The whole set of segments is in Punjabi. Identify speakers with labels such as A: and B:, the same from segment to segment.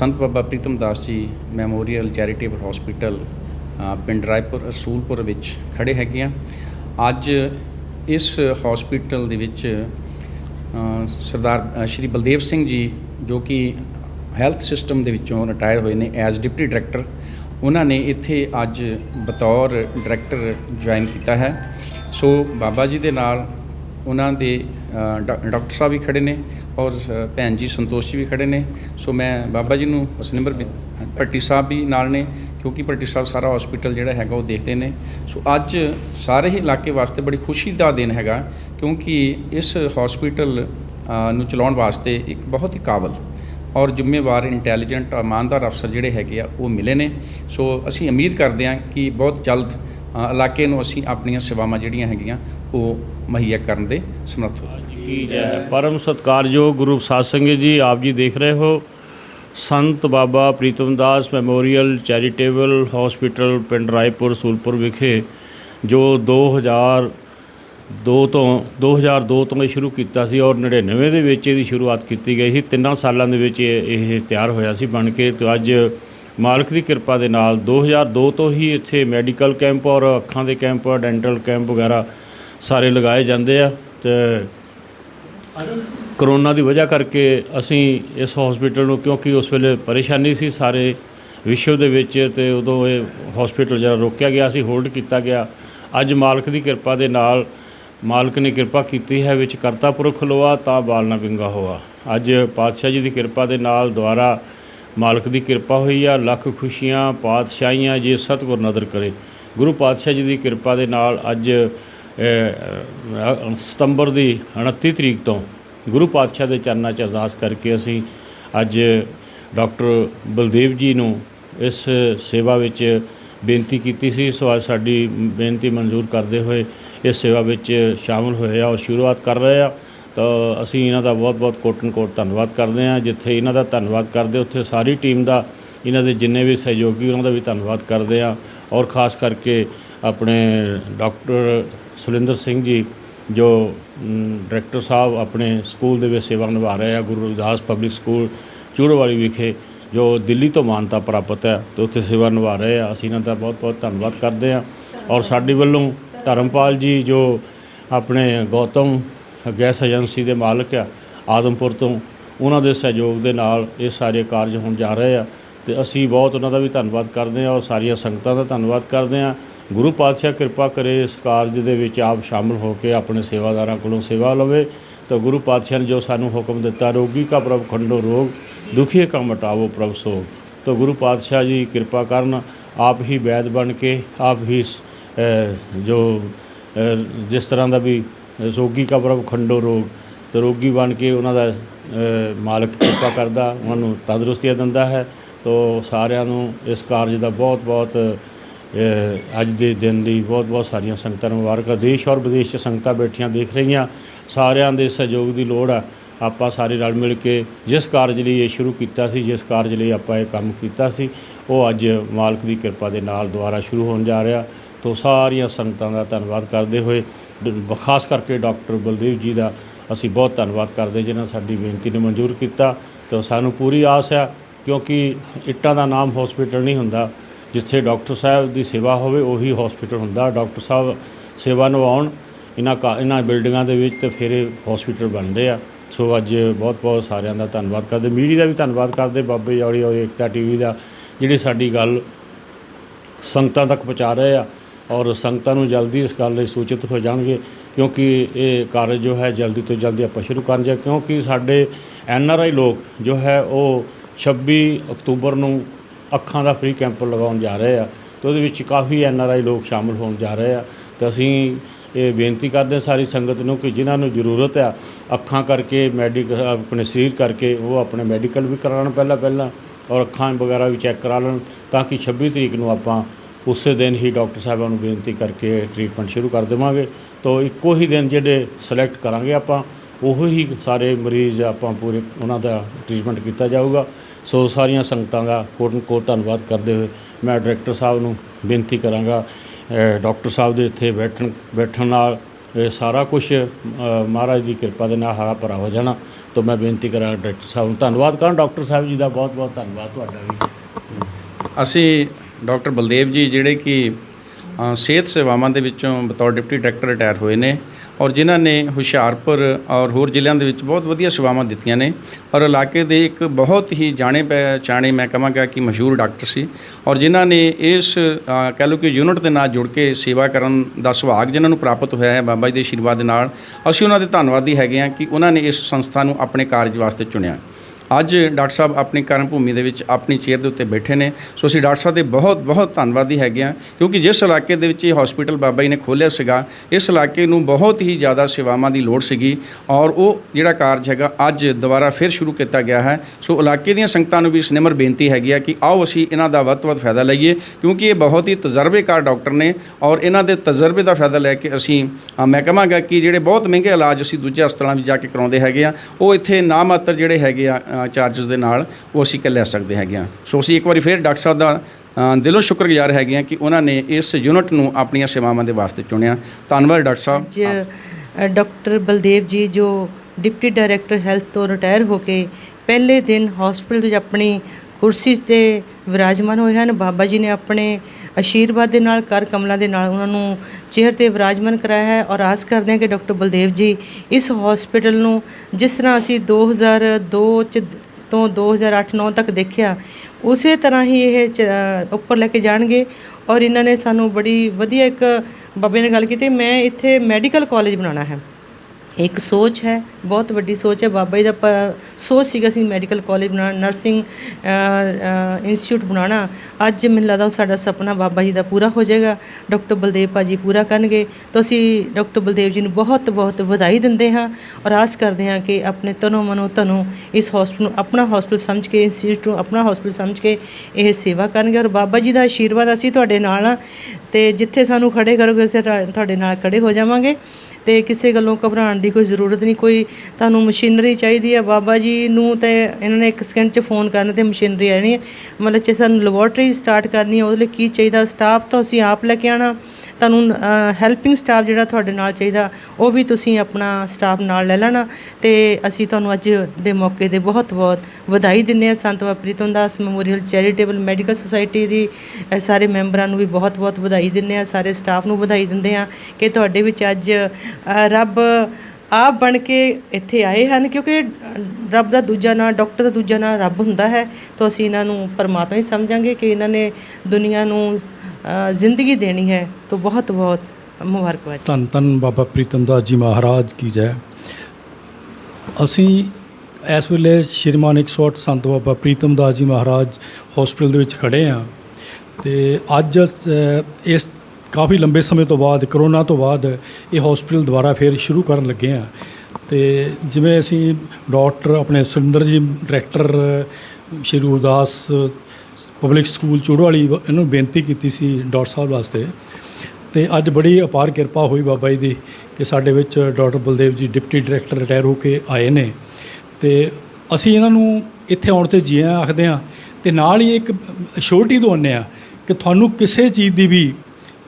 A: ਸੰਤ Baba Pritam Das ji memorial charitable hospital ਪਿੰਡ ਰਾਏਪੁਰ, ਰਸੂਲਪੁਰ ਵਿੱਚ ਖੜੇ ਹੈਗੇ ਆ। ਅੱਜ ਇਸ ਹਸਪੀਟਲ ਦੇ ਵਿੱਚ ਸਰਦਾਰ ਸ਼੍ਰੀ ਬਲਦੇਵ ਸਿੰਘ ਜੀ, ਜੋ ਕਿ ਹੈਲਥ ਸਿਸਟਮ ਦੇ ਵਿੱਚੋਂ ਰਿਟਾਇਰ ਹੋਏ ਨੇ ਐਜ਼ ਡਿਪਟੀ ਡਾਇਰੈਕਟਰ, ਉਹਨਾਂ ਨੇ ਇੱਥੇ ਅੱਜ ਬਤੌਰ ਡਾਇਰੈਕਟਰ ਜੁਆਇਨ ਕੀਤਾ ਹੈ। ਸੋ ਬਾਬਾ ਜੀ ਦੇ ਨਾਲ ਉਹਨਾਂ ਦੇ ਡਾ- ਡਾਕਟਰ ਸਾਹਿਬ ਵੀ ਖੜੇ ਨੇ ਔਰ ਸ- ਭੈਣ ਜੀ ਸੰਤੋਸ਼ ਜੀ ਵੀ ਖੜੇ ਨੇ। ਸੋ ਮੈਂ ਬਾਬਾ ਜੀ ਨੂੰ ਅਸਨਿਮਰ ਪੱਟੀ ਸਾਹਿਬ ਵੀ ਨਾਲ ਨੇ, ਕਿਉਂਕਿ ਪੱਟੀ ਸਾਹਿਬ ਸਾਰਾ ਹਸਪੀਟਲ ਜਿਹੜਾ ਹੈਗਾ ਉਹ ਦੇਖਦੇ ਨੇ। ਸੋ ਅੱਜ ਸਾਰੇ ਹੀ ਇਲਾਕੇ ਵਾਸਤੇ ਬੜੀ ਖੁਸ਼ੀ ਦਾ ਦਿਨ ਹੈਗਾ, ਕਿਉਂਕਿ ਇਸ ਹਸਪੀਟਲ ਨੂੰ ਚਲਾਉਣ ਵਾਸਤੇ ਇੱਕ ਬਹੁਤ ਹੀ ਕਾਬਲ ਔਰ ਜ਼ਿੰਮੇਵਾਰ ਇੰਟੈਲੀਜੈਂਟ ਇਮਾਨਦਾਰ ਅਫਸਰ ਜਿਹੜੇ ਹੈਗੇ ਆ, ਉਹ ਮਿਲੇ ਨੇ। ਸੋ ਅਸੀਂ ਉਮੀਦ ਕਰਦੇ ਹਾਂ ਕਿ ਬਹੁਤ ਜਲਦ ਇਲਾਕੇ ਨੂੰ ਅਸੀਂ ਆਪਣੀਆਂ ਸੇਵਾਵਾਂ ਜਿਹੜੀਆਂ ਹੈਗੀਆਂ, ਉਹ ਮੁਹੱਈਆ ਕਰਨ ਦੇ ਸਮਰੱਥ ਹੋ ਜਾਵਾਂਗੇ
B: ਜੈ ਪਰਮ ਸਤਕਾਰਯੋਗ ਗੁਰੂ ਸਾਧ ਸੰਗਤ ਜੀ, ਆਪ ਜੀ ਦੇਖ ਰਹੇ ਹੋ। Sant Baba Pritam Das memorial charitable hospital ਪਿੰਡ ਰਾਏਪੁਰ, ਸੂਲਪੁਰ ਵਿਖੇ, ਜੋ 2002 ਤੋਂ 2002 ਤੋਂ ਇਹ ਸ਼ੁਰੂ ਕੀਤਾ ਸੀ ਔਰ 99 ਦੇ ਵਿੱਚ ਇਹਦੀ ਸ਼ੁਰੂਆਤ ਕੀਤੀ ਗਈ ਸੀ। ਤਿੰਨਾਂ ਸਾਲਾਂ ਦੇ ਵਿੱਚ ਇਹ ਇਹ ਤਿਆਰ ਹੋਇਆ ਸੀ ਬਣ ਕੇ ਤੇ ਅੱਜ ਮਾਲਕ ਦੀ ਕਿਰਪਾ ਦੇ ਨਾਲ 2002 ਤੋਂ ਹੀ ਇੱਥੇ ਮੈਡੀਕਲ ਕੈਂਪ ਔਰ ਅੱਖਾਂ ਦੇ ਕੈਂਪ, ਡੈਂਟਲ ਕੈਂਪ ਵਗੈਰਾ ਸਾਰੇ ਲਗਾਏ ਜਾਂਦੇ ਆ ਤੇ ਕਰੋਨਾ ਦੀ ਵਜ੍ਹਾ ਕਰਕੇ ਅਸੀਂ ਇਸ ਹਸਪੀਟਲ ਨੂੰ ਕਿਉਂਕਿ ਉਸ ਵੇਲੇ ਪਰੇਸ਼ਾਨੀ ਸੀ ਸਾਰੇ ਵਿਸ਼ਵ ਦੇ ਵਿੱਚ ਤੇ ਉਦੋਂ ਇਹ ਹਸਪੀਟਲ ਜਿਹੜਾ ਰੋਕਿਆ ਗਿਆ ਸੀ ਹੋਲਡ ਕੀਤਾ ਗਿਆ। ਅੱਜ ਮਾਲਕ ਦੀ ਕਿਰਪਾ ਦੇ ਨਾਲ ਮਾਲਕ ਨੇ ਕਿਰਪਾ ਕੀਤੀ ਹੈ, ਵਿੱਚ ਕਰਤਾ ਪੁਰਖ ਲੋਆ ਤਾਂ ਬਾਲ ਨਾ ਵਿੰਗਾ ਹੋਆ। ਅੱਜ ਪਾਤਸ਼ਾਹ ਜੀ ਦੀ ਕਿਰਪਾ ਦੇ ਨਾਲ ਦੁਆਰਾ ਮਾਲਕ ਦੀ ਕਿਰਪਾ ਹੋਈ ਆ, ਲੱਖ ਖੁਸ਼ੀਆਂ, ਪਾਤਸ਼ਾਹੀਆਂ, ਜੇ ਸਤਿਗੁਰ ਨਦਰ ਕਰੇ। ਗੁਰੂ ਪਾਤਸ਼ਾਹ ਜੀ ਦੀ ਕਿਰਪਾ ਦੇ ਨਾਲ ਅੱਜ ਸਤੰਬਰ ਦੀ 29 ਤਰੀਕ ਤੋਂ ਗੁਰੂ ਪਾਤਸ਼ਾਹ ਦੇ ਚਰਨਾਂ 'ਚ ਅਰਦਾਸ ਕਰਕੇ ਅਸੀਂ ਅੱਜ ਡਾਕਟਰ ਬਲਦੇਵ ਜੀ ਨੂੰ ਇਸ ਸੇਵਾ ਵਿੱਚ ਬੇਨਤੀ ਕੀਤੀ ਸੀ। ਸੋ ਅੱਜ ਸਾਡੀ ਬੇਨਤੀ ਮਨਜ਼ੂਰ ਕਰਦੇ ਹੋਏ ਇਸ ਸੇਵਾ ਵਿੱਚ ਸ਼ਾਮਲ ਹੋਏ ਆ ਔਰ ਸ਼ੁਰੂਆਤ ਕਰ ਰਹੇ ਆ। ਤਾਂ ਅਸੀਂ ਇਹਨਾਂ ਦਾ ਬਹੁਤ-ਬਹੁਤ ਕੋਟਨ ਕੋਟ ਧੰਨਵਾਦ ਕਰਦੇ ਹਾਂ ਜਿੱਥੇ ਇਹਨਾਂ ਦਾ ਧੰਨਵਾਦ ਕਰਦੇ, ਉੱਥੇ ਸਾਰੀ ਟੀਮ ਦਾ, ਇਹਨਾਂ ਦੇ ਜਿੰਨੇ ਵੀ ਸਹਿਯੋਗੀ, ਉਹਨਾਂ ਦਾ ਵੀ ਧੰਨਵਾਦ ਕਰਦੇ ਹਾਂ ਔਰ ਖਾਸ ਕਰਕੇ ਆਪਣੇ ਡਾਕਟਰ ਸੁਰਿੰਦਰ ਸਿੰਘ ਜੀ, ਜੋ ਡਾਇਰੈਕਟਰ ਸਾਹਿਬ ਆਪਣੇ ਸਕੂਲ ਦੇ ਵਿੱਚ ਸੇਵਾ ਨਿਭਾ ਰਹੇ ਆ, ਗੁਰੂ ਰਵਿਦਾਸ ਪਬਲਿਕ ਸਕੂਲ, ਚੂੜਵਾਲੀ ਵਿਖੇ, ਜੋ ਦਿੱਲੀ ਤੋਂ ਮਾਨਤਾ ਪ੍ਰਾਪਤ ਹੈ ਤੇ ਉੱਥੇ ਸੇਵਾ ਨਿਭਾ ਰਹੇ ਆ। ਅਸੀਂ ਇਹਨਾਂ ਦਾ ਬਹੁਤ-ਬਹੁਤ ਧੰਨਵਾਦ ਕਰਦੇ ਹਾਂ। ਔਰ ਸਾਡੇ ਵੱਲੋਂ ਧਰਮਪਾਲ ਜੀ, ਜੋ ਆਪਣੇ ਗੌਤਮ ਗੈਸ ਏਜੰਸੀ ਦੇ ਮਾਲਕ ਆ, ਆਦਮਪੁਰ ਤੋਂ, ਉਹਨਾਂ ਦੇ ਸਹਿਯੋਗ ਦੇ ਨਾਲ ਇਹ ਸਾਰੇ ਕਾਰਜ ਹੁਣ ਜਾ ਰਹੇ ਆ। ਤੇ ਅਸੀਂ ਬਹੁਤ ਉਹਨਾਂ ਦਾ ਵੀ ਧੰਨਵਾਦ ਕਰਦੇ ਹਾਂ ਔਰ ਸਾਰੀਆਂ ਸੰਗਤਾਂ ਦਾ ਧੰਨਵਾਦ ਕਰਦੇ ਹਾਂ। ਗੁਰੂ ਪਾਤਸ਼ਾਹ ਕਿਰਪਾ ਕਰੇ ਇਸ ਕਾਰਜ ਦੇ ਵਿੱਚ ਆਪ ਸ਼ਾਮਲ ਹੋ ਕੇ ਆਪਣੇ ਸੇਵਾਦਾਰਾਂ ਕੋਲੋਂ ਸੇਵਾ ਲਵੇ, ਤਾਂ ਗੁਰੂ ਪਾਤਸ਼ਾਹ ਨੇ ਜੋ ਸਾਨੂੰ ਹੁਕਮ ਦਿੱਤਾ, ਰੋਗੀ ਕਾ ਪ੍ਰਭ ਖੰਡੋ ਰੋਗ ਦੁਖੀ ਕਾ ਮਟਾਵੋ ਪ੍ਰਭ ਸੋਗ। ਤਾਂ ਗੁਰੂ ਪਾਤਸ਼ਾਹ ਜੀ ਕਿਰਪਾ ਕਰਨ, ਆਪ ਹੀ ਵੈਦ ਬਣ ਕੇ, ਆਪ ਹੀ ਜੋ ਜਿਸ ਤਰ੍ਹਾਂ ਦਾ ਵੀ ਰੋਗੀ ਕਾ ਪ੍ਰਭ ਖੰਡੋ ਰੋਗ, ਤੇ ਰੋਗੀ ਬਣ ਕੇ ਉਹਨਾਂ ਦਾ ਮਾਲਕ ਕਿਰਪਾ ਕਰਦਾ, ਉਹਨਾਂ ਨੂੰ ਤੰਦਰੁਸਤੀਆਂ ਦਿੰਦਾ ਹੈ। ਤੋ ਸਾਰਿਆਂ ਨੂੰ ਇਸ ਕਾਰਜ ਦਾ ਬਹੁਤ ਬਹੁਤ ਅੱਜ ਦੇ ਦਿਨ ਲਈ ਬਹੁਤ ਬਹੁਤ ਸਾਰੀਆਂ ਸੰਗਤਾਂ ਨੂੰ ਮੁਬਾਰਕਾਂ। ਦੇਸ਼ ਔਰ ਵਿਦੇਸ਼ 'ਚ ਸੰਗਤਾਂ ਬੈਠੀਆਂ ਦੇਖ ਰਹੀਆਂ। ਸਾਰਿਆਂ ਦੇ ਸਹਿਯੋਗ ਦੀ ਲੋੜ ਆ। ਆਪਾਂ ਸਾਰੇ ਰਲ ਮਿਲ ਕੇ ਜਿਸ ਕਾਰਜ ਲਈ ਇਹ ਸ਼ੁਰੂ ਕੀਤਾ ਸੀ, ਜਿਸ ਕਾਰਜ ਲਈ ਆਪਾਂ ਇਹ ਕੰਮ ਕੀਤਾ ਸੀ, ਉਹ ਅੱਜ ਮਾਲਕ ਦੀ ਕਿਰਪਾ ਦੇ ਨਾਲ ਦੁਬਾਰਾ ਸ਼ੁਰੂ ਹੋਣ ਜਾ ਰਿਹਾ। ਤੋ ਸਾਰੀਆਂ ਸੰਗਤਾਂ ਦਾ ਧੰਨਵਾਦ ਕਰਦੇ ਹੋਏ ਖਾਸ ਕਰਕੇ ਡਾਕਟਰ ਬਲਦੇਵ ਜੀ ਦਾ ਅਸੀਂ ਬਹੁਤ ਧੰਨਵਾਦ ਕਰਦੇ, ਜਿਨ੍ਹਾਂ ਸਾਡੀ ਬੇਨਤੀ ਨੂੰ ਮਨਜ਼ੂਰ ਕੀਤਾ। ਤੇ ਸਾਨੂੰ ਪੂਰੀ ਆਸ ਹੈ ਕਿਉਂਕਿ ਇੱਟਾਂ ਦਾ ਨਾਮ ਹਸਪੀਟਲ ਨਹੀਂ ਹੁੰਦਾ। ਜਿੱਥੇ ਡਾਕਟਰ ਸਾਹਿਬ ਦੀ ਸੇਵਾ ਹੋਵੇ, ਉਹੀ ਹਸਪੀਟਲ ਹੁੰਦਾ। ਡਾਕਟਰ ਸਾਹਿਬ ਸੇਵਾ ਨਿਭਾਉਣ, ਇਹਨਾਂ ਕਾ, ਇਹਨਾਂ ਬਿਲਡਿੰਗਾਂ ਦੇ ਵਿੱਚ ਤੇ ਫਿਰ ਇਹ ਹਸਪੀਟਲ ਬਣਦੇ ਆ। ਸੋ ਅੱਜ ਬਹੁਤ ਬਹੁਤ ਸਾਰਿਆਂ ਦਾ ਧੰਨਵਾਦ ਕਰਦੇ। ਮੀਰੀ ਦਾ ਵੀ ਧੰਨਵਾਦ ਕਰਦੇ, ਬਾਬੇ ਜੌੜੀ ਔਰ ਏਕਤਾ ਟੀਵੀ ਦਾ, ਜਿਹੜੀ ਸਾਡੀ ਗੱਲ ਸੰਗਤਾਂ ਤੱਕ ਪਹੁੰਚਾ ਰਹੇ ਆ ਔਰ ਸੰਗਤਾਂ ਨੂੰ ਜਲਦੀ ਇਸ ਗੱਲ ਲਈ ਸੂਚਿਤ ਹੋ ਜਾਣਗੇ, ਕਿਉਂਕਿ ਇਹ ਕਾਰਜ ਜੋ ਹੈ ਜਲਦੀ ਤੋਂ ਜਲਦੀ ਆਪਾਂ ਸ਼ੁਰੂ ਕਰਨ ਜਾ ਕਿਉਂਕਿ ਸਾਡੇ ਐਨ ਆਰ ਆਈ ਲੋਕ ਜੋ ਹੈ, ਉਹ 26 ਅਕਤੂਬਰ ਨੂੰ ਅੱਖਾਂ ਦਾ ਫ੍ਰੀ ਕੈਂਪ ਲਗਾਉਣ ਜਾ ਰਹੇ ਆ ਤੇ ਉਹਦੇ ਵਿੱਚ ਕਾਫੀ ਐਨ ਆਰ ਆਈ ਲੋਕ ਸ਼ਾਮਲ ਹੋਣ ਜਾ ਰਹੇ ਆ। ਤੇ ਅਸੀਂ ਇਹ ਬੇਨਤੀ ਕਰਦੇ ਹਾਂ ਸਾਰੀ ਸੰਗਤ ਨੂੰ ਕਿ ਜਿਨ੍ਹਾਂ ਨੂੰ ਜ਼ਰੂਰਤ ਆ, ਅੱਖਾਂ ਕਰਕੇ ਮੈਡੀਕਲ ਆਪਣੇ ਸਰੀਰ ਕਰਕੇ ਉਹ ਆਪਣੇ ਮੈਡੀਕਲ ਵੀ ਕਰਾਉਣ ਪਹਿਲਾਂ ਪਹਿਲਾਂ ਔਰ ਅੱਖਾਂ ਵਗੈਰਾ ਵੀ ਚੈੱਕ ਕਰਾ ਲੈਣ ਤਾਂ ਕਿ 26 ਤਰੀਕ ਨੂੰ ਆਪਾਂ ਉਸੇ ਦਿਨ ਹੀ ਡਾਕਟਰ ਸਾਹਿਬਾਂ ਨੂੰ ਬੇਨਤੀ ਕਰਕੇ ਟ੍ਰੀਟਮੈਂਟ ਸ਼ੁਰੂ ਕਰ ਦੇਵਾਂਗੇ। ਤਾਂ ਇੱਕੋ ਹੀ ਦਿਨ ਜਿਹੜੇ ਸਿਲੈਕਟ ਕਰਾਂਗੇ ਆਪਾਂ ਉਹੋ ਹੀ ਸਾਰੇ ਮਰੀਜ਼ ਆਪਾਂ ਪੂਰੇ ਉਹਨਾਂ ਦਾ ਟ੍ਰੀਟਮੈਂਟ ਕੀਤਾ ਜਾਊਗਾ। ਸੋ ਸਾਰੀਆਂ ਸੰਗਤਾਂ ਦਾ ਕੋਟ ਕੋਟ ਧੰਨਵਾਦ ਕਰਦੇ ਹੋਏ ਮੈਂ ਡਾਇਰੈਕਟਰ ਸਾਹਿਬ ਨੂੰ ਬੇਨਤੀ ਕਰਾਂਗਾ ਡਾਕਟਰ ਸਾਹਿਬ ਦੇ ਇੱਥੇ ਬੈਠਣ ਬੈਠਣ ਨਾਲ, ਇਹ ਸਾਰਾ ਕੁਝ ਮਹਾਰਾਜ ਦੀ ਕਿਰਪਾ ਦੇ ਨਾਲ ਹਰਾ ਭਰਾ ਹੋ ਜਾਣਾ। ਤਾਂ ਮੈਂ ਬੇਨਤੀ ਕਰਾਂ ਡਾਕਟਰ ਸਾਹਿਬ ਨੂੰ ਧੰਨਵਾਦ ਕਰਾਂ ਡਾਕਟਰ ਸਾਹਿਬ ਜੀ ਦਾ ਬਹੁਤ ਬਹੁਤ ਧੰਨਵਾਦ ਤੁਹਾਡਾ ਵੀ।
A: ਅਸੀਂ ਡਾਕਟਰ ਬਲਦੇਵ ਜੀ, ਜਿਹੜੇ ਕਿ ਸਿਹਤ ਸੇਵਾਵਾਂ ਦੇ ਵਿੱਚੋਂ ਬਤੌਰ ਡਿਪਟੀ ਡਾਇਰੈਕਟਰ ਰਿਟਾਇਰ ਹੋਏ ਨੇ ਔਰ ਜਿਨ੍ਹਾਂ ਨੇ ਹੁਸ਼ਿਆਰਪੁਰ ਔਰ ਹੋਰ ਜ਼ਿਲ੍ਹਿਆਂ ਦੇ ਵਿੱਚ ਬਹੁਤ ਵਧੀਆ ਸੇਵਾਵਾਂ ਦਿੱਤੀਆਂ ਨੇ ਔਰ ਇਲਾਕੇ ਦੇ ਇੱਕ ਬਹੁਤ ਹੀ ਜਾਣੇ ਪਹਿਚਾਣੇ ਮੈਂ ਕਹਾਂਗਾ ਕਿ ਮਸ਼ਹੂਰ ਡਾਕਟਰ ਸੀ ਔਰ ਜਿਨ੍ਹਾਂ ਨੇ ਇਸ ਅ, ਕਹਿ ਲਓ ਕਿ ਯੂਨਿਟ ਦੇ ਨਾਲ ਜੁੜ ਕੇ ਸੇਵਾ ਕਰਨ ਦਾ ਸੁਭਾਗ ਜਿਨ੍ਹਾਂ ਨੂੰ ਪ੍ਰਾਪਤ ਹੋਇਆ ਹੈ ਬਾਬਾ ਜੀ ਦੇ ਆਸ਼ੀਰਵਾਦ ਦੇ ਨਾਲ ਅਸੀਂ ਉਹਨਾਂ ਦੇ ਧੰਨਵਾਦੀ ਹੈਗੇ ਹਾਂ ਕਿ ਉਹਨਾਂ ਨੇ ਇਸ ਸੰਸਥਾ ਨੂੰ ਆਪਣੇ ਕਾਰਜ ਵਾਸਤੇ ਚੁਣਿਆ। ਅੱਜ ਡਾਕਟਰ ਸਾਹਿਬ ਆਪਣੀ ਕਰਮ ਭੂਮੀ ਦੇ ਵਿੱਚ ਆਪਣੀ ਚੇਅਰ ਦੇ ਉੱਤੇ ਬੈਠੇ ਨੇ। ਸੋ ਅਸੀਂ ਡਾਕਟਰ ਸਾਹਿਬ ਦੇ ਬਹੁਤ ਬਹੁਤ ਧੰਨਵਾਦੀ ਹੈਗੇ ਆ ਕਿਉਂਕਿ ਜਿਸ ਇਲਾਕੇ ਦੇ ਵਿੱਚ ਇਹ ਹਸਪੀਟਲ ਬਾਬਾ ਜੀ ਨੇ ਖੋਲ੍ਹਿਆ ਸੀਗਾ, ਇਸ ਇਲਾਕੇ ਨੂੰ ਬਹੁਤ ਹੀ ਜ਼ਿਆਦਾ ਸੇਵਾਵਾਂ ਦੀ ਲੋੜ ਸੀਗੀ ਔਰ ਉਹ ਜਿਹੜਾ ਕਾਰਜ ਹੈਗਾ ਅੱਜ ਦੁਬਾਰਾ ਫਿਰ ਸ਼ੁਰੂ ਕੀਤਾ ਗਿਆ ਹੈ। ਸੋ ਇਲਾਕੇ ਦੀਆਂ ਸੰਗਤਾਂ ਨੂੰ ਵੀ ਸਨਿਮਰ ਬੇਨਤੀ ਹੈਗੀ ਆ ਕਿ ਆਓ ਅਸੀਂ ਇਹਨਾਂ ਦਾ ਵੱਧ ਤੋਂ ਵੱਧ ਫਾਇਦਾ ਲਈਏ, ਕਿਉਂਕਿ ਇਹ ਬਹੁਤ ਹੀ ਤਜਰਬੇਕਾਰ ਡਾਕਟਰ ਨੇ ਔਰ ਇਹਨਾਂ ਦੇ ਤਜਰਬੇ ਦਾ ਫਾਇਦਾ ਲੈ ਕੇ ਅਸੀਂ ਮੈਂ ਕਹਾਂਗਾ ਕਿ ਜਿਹੜੇ ਬਹੁਤ ਮਹਿੰਗੇ ਇਲਾਜ ਅਸੀਂ ਦੂਜੇ ਹਸਪਤਾਲਾਂ ਵਿੱਚ ਜਾ ਕੇ ਕਰਾਉਂਦੇ ਹੈਗੇ ਆ, ਉਹ ਇੱਥੇ ਨਾ ਮਾਤਰ ਜਿਹੜੇ ਹੈਗੇ ਆ ਚਾਰजेस ਦੇ ਨਾਲ ਉਹ ਅਸੀਂ ਕਰ ਲੈ ਸਕਦੇ ਹੈਗੇ ਆ ਸੋ ਅਸੀਂ ਇੱਕ ਵਾਰੀ ਫਿਰ ਡਾਕਟਰ ਸਾਹਿਬ ਦਾ ਦਿਲੋਂ ਸ਼ੁਕਰਗੁਜ਼ਾਰ ਹੈਗੇ ਆ ਕਿ ਉਹਨਾਂ ਨੇ ਇਸ ਯੂਨਿਟ ਨੂੰ ਆਪਣੀਆਂ ਸੇਵਾਵਾਂ ਦੇ ਵਾਸਤੇ ਚੁਣਿਆ। ਧੰਨਵਾਦ ਡਾਕਟਰ ਸਾਹਿਬ।
C: ਡਾਕਟਰ ਬਲਦੇਵ ਜੀ, ਜੋ ਡਿਪਟੀ ਡਾਇਰੈਕਟਰ ਹੈਲਥ ਤੋਂ ਰਿਟਾਇਰ ਹੋ ਕੇ ਪਹਿਲੇ ਦਿਨ ਹਸਪੀਟਲ ਵਿੱਚ ਆਪਣੀ ਕੁਰਸੀ ਤੇ ਵਿਰਾਜਮਾਨ ਹੋਏ ਹਨ। ਬਾਬਾ ਜੀ ਨੇ ਆਪਣੇ ਆਸ਼ੀਰਵਾਦ ਦੇ ਨਾਲ, ਕਰ ਕਮਲਾਂ ਦੇ ਨਾਲ ਉਹਨਾਂ ਨੂੰ ਚੇਅਰ ਤੇ ਵਿਰਾਜਮਾਨ ਕਰਾਇਆ ਹੈ ਔਰ ਆਸ ਕਰਦੇ ਹਾਂ ਕਿ ਡਾਕਟਰ ਬਲਦੇਵ ਜੀ ਇਸ ਹਸਪੀਟਲ ਨੂੰ ਜਿਸ ਤਰ੍ਹਾਂ ਅਸੀਂ 2002 ਚ ਤੋਂ 2008-9 ਤੱਕ ਦੇਖਿਆ, ਉਸੇ ਤਰ੍ਹਾਂ ਹੀ ਇਹ ਚ- ਉੱਪਰ ਲੈ ਕੇ ਜਾਣਗੇ ਔਰ ਇਹਨਾਂ ਨੇ ਸਾਨੂੰ ਬੜੀ ਵਧੀਆ ਇੱਕ ਬਾਬੇ ਨੇ ਗੱਲ ਕੀਤੀ, ਮੈਂ ਇੱਥੇ ਮੈਡੀਕਲ ਕਾਲਜ ਬਣਾਉਣਾ ਹੈ। ਇੱਕ ਸੋਚ ਹੈ, ਬਹੁਤ ਵੱਡੀ ਸੋਚ ਹੈ। ਬਾਬਾ ਜੀ ਦਾ ਪ- ਸੋਚ ਸੀਗਾ ਅਸੀਂ ਮੈਡੀਕਲ ਕਾਲਜ ਬਣਾਉਣਾ ਨਰਸਿੰਗ ਇੰਸਟੀਚਿਊਟ ਬਣਾਉਣਾ। ਅੱਜ ਮੈਨੂੰ ਲੱਗਦਾ ਉਹ ਸਾਡਾ ਸੁਪਨਾ ਬਾਬਾ ਜੀ ਦਾ ਪੂਰਾ ਹੋ ਜਾਏਗਾ। ਡਾਕਟਰ ਬਲਦੇਵ ਭਾਜੀ ਪੂਰਾ ਕਰਨਗੇ। ਤਾਂ ਅਸੀਂ ਡਾਕਟਰ ਬਲਦੇਵ ਜੀ ਨੂੰ ਬਹੁਤ ਬਹੁਤ ਵਧਾਈ ਦਿੰਦੇ ਹਾਂ ਔਰ ਆਸ ਕਰਦੇ ਹਾਂ ਕਿ ਆਪਣੇ ਤਨੋਂ ਮਨੋ ਧਨੋਂ ਇਸ ਹਸਪਤਾਲ ਨੂੰ ਆਪਣਾ ਹਸਪਤਾਲ ਸਮਝ ਕੇ ਇੰਸਟੀਚਿਊਟ ਨੂੰ ਆਪਣਾ ਹਸਪਤਾਲ ਸਮਝ ਕੇ ਇਹ ਸੇਵਾ ਕਰਨਗੇ ਔਰ ਬਾਬਾ ਜੀ ਦਾ ਆਸ਼ੀਰਵਾਦ ਅਸੀਂ ਤੁਹਾਡੇ ਨਾਲ ਆ ਤੇ ਜਿੱਥੇ ਸਾਨੂੰ ਖੜੇ ਕਰੋਗੇ ਅਸੀਂ ਤੁਹਾਡੇ ਨਾਲ ਖੜੇ ਹੋ ਜਾਵਾਂਗੇ। ਤੇ ਕਿਸੇ ਗੱਲੋਂ ਘਬਰਾਉਣ ਦੀ ਕੋਈ ਜ਼ਰੂਰਤ ਨਹੀਂ, ਕੋਈ ਤੁਹਾਨੂੰ ਮਸ਼ੀਨਰੀ ਚਾਹੀਦੀ ਹੈ। ਬਾਬਾ ਜੀ ਨੂੰ ਤੇ ਇਹਨਾਂ ਨੇ ਇੱਕ ਸਕਿੰਟ 'ਚ ਫੋਨ ਕਰਨ ਤੇ ਮਸ਼ੀਨਰੀ ਆਣੀ ਹੈ। ਮਤਲਬ ਜੇ ਸਾਨੂੰ ਲੈਬੋਰਟਰੀ ਸਟਾਰਟ ਕਰਨੀ ਹੈ, ਉਹਦੇ ਲਈ ਕੀ ਚਾਹੀਦਾ? ਸਟਾਫ ਤਾਂ ਅਸੀਂ ਆਪ ਲੈ ਕੇ ਆਣਾ ਤੁਹਾਨੂੰ ਹੈਲਪਿੰਗ ਸਟਾਫ ਜਿਹੜਾ ਤੁਹਾਡੇ ਨਾਲ ਚਾਹੀਦਾ, ਉਹ ਵੀ ਤੁਸੀਂ ਆਪਣਾ ਸਟਾਫ ਨਾਲ ਲੈ ਲੈਣਾ। ਤੇ ਅਸੀਂ ਤੁਹਾਨੂੰ ਅੱਜ ਦੇ ਮੌਕੇ ਤੇ ਬਹੁਤ ਬਹੁਤ ਵਧਾਈ ਦਿੰਦੇ ਹਾਂ। Sant Baba Pritam Das memorial charitable medical society ਦੀ ਸਾਰੇ ਮੈਂਬਰਾਂ ਨੂੰ ਵੀ ਬਹੁਤ ਬਹੁਤ ਵਧਾਈ ਦਿੰਦੇ ਹਾਂ। ਸਾਰੇ ਸਟਾਫ ਨੂੰ ਵਧਾਈ ਦਿੰਦੇ ਹਾਂ ਕਿ ਤੁਹਾਡੇ ਵਿੱਚ ਅੱਜ ਰੱਬ ਆਪ ਬਣ ਕੇ ਇੱਥੇ ਆਏ ਹਨ, ਕਿਉਂਕਿ ਰੱਬ ਦਾ ਦੂਜਾ ਨਾਂ, ਡਾਕਟਰ ਦਾ ਦੂਜਾ ਨਾਂ ਰੱਬ ਹੁੰਦਾ ਹੈ। ਤਾਂ ਅਸੀਂ ਇਹਨਾਂ ਨੂੰ ਪਰਮਾਤਮਾ ਹੀ ਸਮਝਾਂਗੇ ਕਿ ਇਹਨਾਂ ਨੇ ਦੁਨੀਆ ਨੂੰ ਜ਼ਿੰਦਗੀ ਦੇਣੀ ਹੈ ਤਾਂ ਬਹੁਤ ਬਹੁਤ ਮੁਬਾਰਕਬਾਦ
D: ਧੰਨ ਧੰਨ ਬਾਬਾ ਪ੍ਰੀਤਮ ਦਾਸ ਜੀ ਮਹਾਰਾਜ ਕੀ ਜੈ। ਅਸੀਂ ਇਸ ਵੇਲੇ ਸ਼੍ਰੀਮਾਨ 108 ਸੰਤ ਬਾਬਾ ਪ੍ਰੀਤਮ ਦਾਸ ਜੀ ਮਹਾਰਾਜ ਹਸਪੀਟਲ ਦੇ ਵਿੱਚ ਖੜੇ ਆ ਤੇ ਅੱਜ ਇਸ ਕਾਫੀ ਲੰਬੇ ਸਮੇਂ ਤੋਂ ਬਾਅਦ ਕਰੋਨਾ ਤੋਂ ਬਾਅਦ ਇਹ ਹਸਪੀਟਲ ਦੁਬਾਰਾ ਫੇਰ ਸ਼ੁਰੂ ਕਰਨ ਲੱਗੇ ਆ ਤੇ ਜਿਵੇਂ ਅਸੀਂ ਡਾਕਟਰ ਆਪਣੇ Surinder ji director Shri Gurdas public school Chudwali ਵ- ਇਹਨੂੰ ਬੇਨਤੀ ਕੀਤੀ ਸੀ ਡਾਕਟਰ ਸਾਹਿਬ ਵਾਸਤੇ। ਤੇ ਅੱਜ ਬੜੀ ਅਪਾਰ ਕਿਰਪਾ ਹੋਈ ਬਾਬਾ ਜੀ ਦੀ ਕਿ ਸਾਡੇ ਵਿੱਚ ਡਾਕਟਰ ਬਲਦੇਵ ਜੀ ਡਿਪਟੀ ਡਾਇਰੈਕਟਰ ਰਿਟਾਇਰ ਹੋ ਕੇ ਆਏ ਨੇ। ਤੇ ਅਸੀਂ ਇਹਨਾਂ ਨੂੰ ਇੱਥੇ ਆਉਣ ਤੇ ਜੀਆਂ ਆਖਦੇ ਹਾਂ ਤੇ ਨਾਲ ਹੀ ਇੱਕ ਅਸ਼ੋਰਟੀ ਦਵਾਉਂਦੇ ਆ ਕਿ ਤੁਹਾਨੂੰ ਕਿਸੇ ਚੀਜ਼ ਦੀ ਵੀ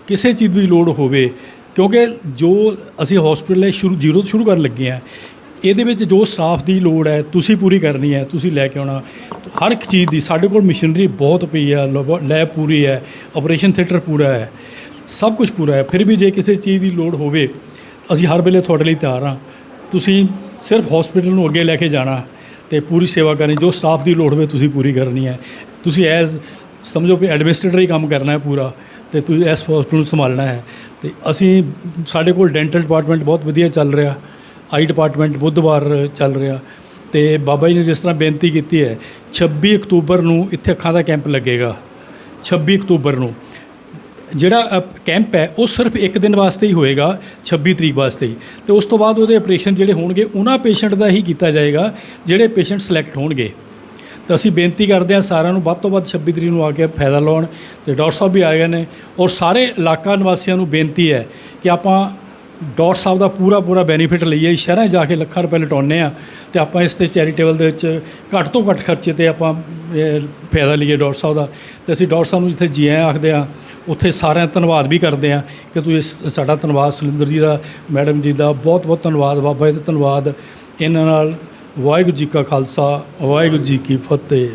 D: ਕਿਸੇ ਚੀਜ਼ ਦੀ ਲੋੜ ਹੋਵੇ। ਕਿਉਂਕਿ ਜੋ ਅਸੀਂ ਹਸਪੀਟਲ ਸ਼ੁਰੂ ਜ਼ੀਰੋ ਤੋਂ ਸ਼ੁਰੂ ਕਰਨ ਲੱਗੇ ਆ ਇਹਦੇ ਵਿੱਚ ਜੋ ਸਟਾਫ ਦੀ ਲੋੜ ਹੈ, ਤੁਸੀਂ ਪੂਰੀ ਕਰਨੀ ਹੈ, ਤੁਸੀਂ ਲੈ ਕੇ ਆਉਣਾ। ਹਰ ਇੱਕ ਚੀਜ਼ ਦੀ, ਸਾਡੇ ਕੋਲ ਮਸ਼ੀਨਰੀ ਬਹੁਤ ਪਈ ਹੈ, ਲੈਬ ਪੂਰੀ ਹੈ, ਆਪਰੇਸ਼ਨ ਥੀਏਟਰ ਪੂਰਾ ਹੈ, ਸਭ ਕੁਝ ਪੂਰਾ ਹੈ। ਫਿਰ ਵੀ ਜੇ ਕਿਸੇ ਚੀਜ਼ ਦੀ ਲੋੜ ਹੋਵੇ, ਅਸੀਂ ਹਰ ਵੇਲੇ ਤੁਹਾਡੇ ਲਈ ਤਿਆਰ ਹਾਂ। ਤੁਸੀਂ ਸਿਰਫ ਹਸਪੀਟਲ ਨੂੰ ਅੱਗੇ ਲੈ ਕੇ ਜਾਣਾ ਤੇ ਪੂਰੀ ਸੇਵਾ ਕਰਨੀ, ਜੋ ਸਟਾਫ ਦੀ ਲੋੜ ਹੋਵੇ, ਤੁਸੀਂ ਪੂਰੀ ਕਰਨੀ ਹੈ। ਤੁਸੀਂ ਐਜ਼, ਸਮਝੋ ਕਿ ਐਡਮਿਨਿਸਟ੍ਰੇਟਰ ਹੀ ਕੰਮ ਕਰਨਾ ਹੈ ਪੂਰਾ, ਤੇ ਤੁਸੀਂ ਇਸ ਹਸਪੀਟਲ ਨੂੰ ਸੰਭਾਲਣਾ ਹੈ। ਤੇ ਅਸੀਂ, ਸਾਡੇ ਕੋਲ ਡੈਂਟਲ ਡਿਪਾਰਟਮੈਂਟ ਬਹੁਤ ਵਧੀਆ ਚੱਲ ਰਿਹਾ। ਆਈ ਡਿਪਾਰਟਮੈਂਟ ਬੁੱਧਵਾਰ ਚੱਲ ਰਿਹਾ ਤੇ ਬਾਬਾ ਜੀ ਨੇ ਜਿਸ ਤਰ੍ਹਾਂ ਬੇਨਤੀ ਕੀਤੀ ਹੈ 26 ਅਕਤੂਬਰ ਨੂੰ ਇੱਥੇ ਅੱਖਾਂ ਦਾ ਕੈਂਪ ਲੱਗੇਗਾ। 26 ਅਕਤੂਬਰ ਨੂੰ। ਜਿਹੜਾ ਅ, ਕੈਂਪ ਹੈ ਉਹ ਸਿਰਫ ਇੱਕ ਦਿਨ ਵਾਸਤੇ ਹੀ ਹੋਏਗਾ 26 ਤਰੀਕ ਵਾਸਤੇ ਹੀ। ਤੇ ਉਸ ਤੋਂ ਬਾਅਦ ਉਹਦੇ ਆਪਰੇਸ਼ਨ ਜਿਹੜੇ ਹੋਣਗੇ ਉਹਨਾਂ ਪੇਸ਼ੈਂਟ ਦਾ ਹੀ ਕੀਤਾ ਜਾਏਗਾ ਜਿਹੜੇ ਪੇਸ਼ੈਂਟ ਸਿਲੈਕਟ ਹੋਣਗੇ। ਤਾਂ ਅਸੀਂ ਬੇਨਤੀ ਕਰਦੇ ਹਾਂ ਸਾਰਿਆਂ ਨੂੰ ਵੱਧ ਤੋਂ ਵੱਧ 26 ਤਰੀਕ ਨੂੰ ਆ ਕੇ ਫਾਇਦਾ ਲਾਉਣ। ਤੇ ਡਾਕਟਰ ਸਾਹਿਬ ਵੀ ਆ ਗਏ ਨੇ। ਔਰ ਸਾਰੇ ਇਲਾਕਾ ਨਿਵਾਸੀਆਂ ਨੂੰ ਬੇਨਤੀ ਹੈ ਕਿ ਆਪਾਂ ਡਾਕਟਰ ਸਾਹਿਬ ਦਾ ਪੂਰਾ ਪੂਰਾ ਬੈਨੀਫਿਟ ਲਈਏ ਸ਼ਹਿਰਾਂ 'ਚ ਜਾ ਕੇ ਲੱਖਾਂ ਰੁਪਏ ਲਟਾਉਂਦੇ ਆ ਤੇ ਆਪਾਂ ਇਸ ਤੇ ਚੈਰੀਟੇਬਲ ਦੇ ਵਿੱਚ ਘੱਟ ਤੋਂ ਘੱਟ ਖਰਚੇ ਤੇ ਆਪਾਂ ਫਾਇਦਾ ਲਈਏ ਡਾਕਟਰ ਸਾਹਿਬ ਦਾ। ਤੇ ਅਸੀਂ ਡਾਕਟਰ ਸਾਹਿਬ ਨੂੰ ਜਿੱਥੇ ਜੀ ਆਇਆਂ ਆਖਦੇ ਆ ਉੱਥੇ ਸਾਰਿਆਂ ਦਾ ਧੰਨਵਾਦ ਵੀ ਕਰਦੇ ਆ ਕਿ ਤੁਸੀਂ ਇਸ- ਸਾਡਾ ਧੰਨਵਾਦ ਸੁਰਿੰਦਰ ਜੀ ਦਾ, ਮੈਡਮ ਜੀ ਦਾ, ਬਹੁਤ ਬਹੁਤ ਧੰਨਵਾਦ, ਬਾਬਾ ਜੀ ਦਾ ਧੰਨਵਾਦ। ਇਹਨਾਂ ਨਾਲ ਵਾਹਿਗੁਰੂ ਜੀ ਕਾ ਖਾਲਸਾ, ਵਾਹਿਗੁਰੂ ਜੀ ਕੀ ਫਤਿਹ।